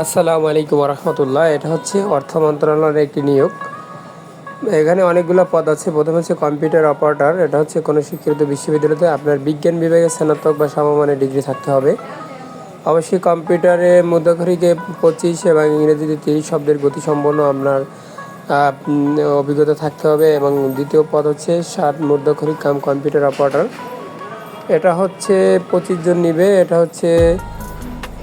আসসালামু আলাইকুম রহমতুল্লাহ এটা হচ্ছে অর্থ মন্ত্রণালয়ের একটি নিয়োগ। এখানে অনেকগুলো পদ আছে। প্রথমে হচ্ছে কম্পিউটার অপারেটর। এটা হচ্ছে কোনো শিক্ষিত বিশ্ববিদ্যালয়তে আপনার বিজ্ঞান বিভাগে স্নাতক বা সমমানের ডিগ্রি থাকতে হবে। অবশ্যই কম্পিউটারে মধ্যকরিকে পঁচিশ এবং ইংরেজিতে তিরিশ শব্দের গতিসম্পন্ন আপনার অভিজ্ঞতা থাকতে হবে। এবং দ্বিতীয় পদ হচ্ছে ষাট মধ্যকরিক কাম কম্পিউটার অপারেটর। এটা হচ্ছে পঁচিশ জন নিবে। এটা হচ্ছে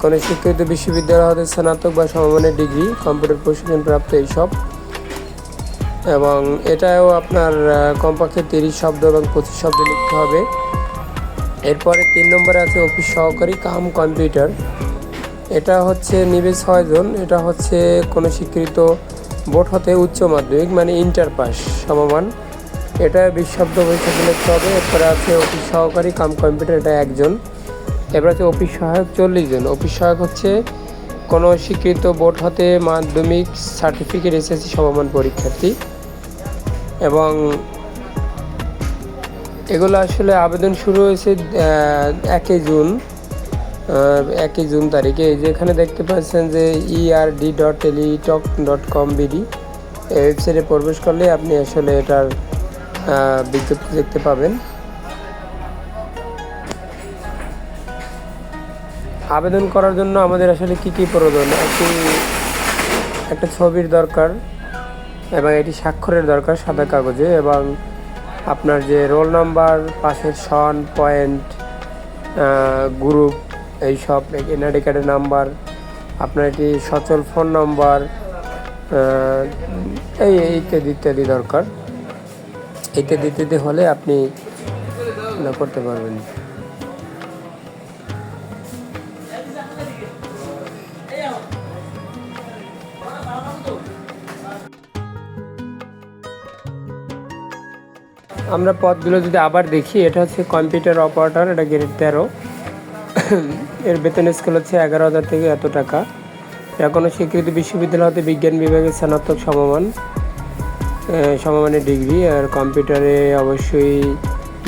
কোনো শিক্ষিত বিশ্ববিদ্যালয় হতে স্নাতক বা সমমানের ডিগ্রি, কম্পিউটার প্রশিক্ষণ প্রাপ্ত এইসব। এবং এটাও আপনার কমপক্ষে তিরিশ শব্দ এবং পঁচিশ শব্দ লিখতে হবে। এরপরে তিন নম্বরে আছে অফিস সহকারী কাম কম্পিউটার। এটা হচ্ছে নিবে ছয়জন এটা হচ্ছে কোনো স্বীকৃত বোর্ড হতে উচ্চ মাধ্যমিক মানে ইন্টার পাস সমমান। এটা বিশ শব্দ পরীক্ষা লিখতে হবে। এরপরে আছে অফিস সহকারী কাম কম্পিউটার, এটা একজন। এবার আছে অফিস সহায়ক চল্লিশ জন। অফিস সহায়ক হচ্ছে কোনো স্বীকৃত বোর্ড হতে মাধ্যমিক সার্টিফিকেট, এসএসসি সমমান পরীক্ষার্থী। এবং এগুলো আসলে আবেদন শুরু হয়েছে একই জুন একই জুন তারিখে। এই যে এখানে দেখতে পাচ্ছেন যে ERD dot Teletalk dot com BD এই ওয়েবসাইটে প্রবেশ করলে আপনি আসলে এটার বিজ্ঞপ্তি দেখতে পাবেন। আবেদন করার জন্য আমাদের আসলে কি কি প্রয়োজন? একটি, একটা ছবির দরকার এবং এটি স্বাক্ষরের দরকার সাদা কাগজে এবং আপনার যে রোল নাম্বার, পাশের সন, পয়েন্ট গ্রুপ এইসব এনআইডি কার্ডের নাম্বার, আপনার এটি সচল ফোন নাম্বার এই ইত্যাদি ইত্যাদি দরকার। ইত্যাদি ইত্যাদি হলে আপনি করতে পারবেন। আমরা পদগুলো যদি আবার দেখি, এটা হচ্ছে কম্পিউটার অপারেটর, এটা গ্রেড তেরো। এর বেতন স্কেল হচ্ছে এগারো হাজার থেকে এত টাকা। এটা কোনো স্বীকৃত বিশ্ববিদ্যালয় হতে বিজ্ঞান বিভাগের স্নাতক সমমান সমমানের ডিগ্রি। আর কম্পিউটারে অবশ্যই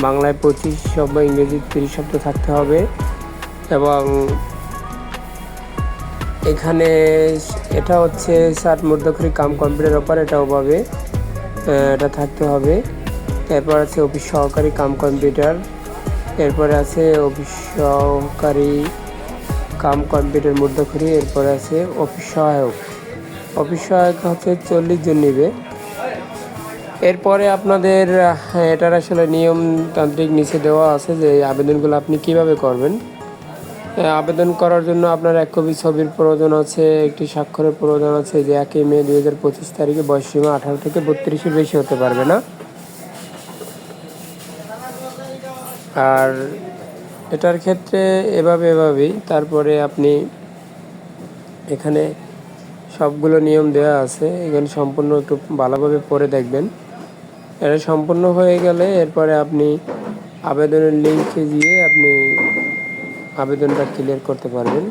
বাংলায় পঁচিশ শব্দ ইংরেজি তিরিশ শব্দ থাকতে হবে। এবং এখানে এটা হচ্ছে ষাট মধ্যকরি কাম কম্পিউটার অপার এটাও পাবে। এটা থাকতে হবে। এরপর আছে অফিস সহকারী কাম কম্পিউটার এরপরে আছে অফিস সহকারী কাম কম্পিউটার মধ্যকরি এরপরে আছে অফিস সহায়ক অফিস সহায়ক হচ্ছে চল্লিশ জন নিবে। এরপরে আপনাদের আহ, এটার আসলে নিয়মতান্ত্রিক নিচে দেওয়া আছে যে আবেদনগুলো আপনি কীভাবে করবেন। আবেদন করার জন্য আপনার এক কপি ছবির প্রয়োজন আছে একটি স্বাক্ষরের প্রয়োজন আছে যে একই মে দুই হাজার পঁচিশ তারিখে বয়স সীমা আঠারো থেকে বত্রিশের বেশি হতে পারবে না। আর এটার ক্ষেত্রে এভাবে এভাবেই তারপরে আপনি এখানে সবগুলো নিয়ম দেওয়া আছে। এখানে সম্পূর্ণ একটু ভালোভাবে পরে দেখবেন। এটা সম্পূর্ণ হয়ে গেলে এরপরে আপনি আবেদনের লিঙ্কে গিয়ে আপনি আবেদনটা ক্লিয়ার করতে পারবেন।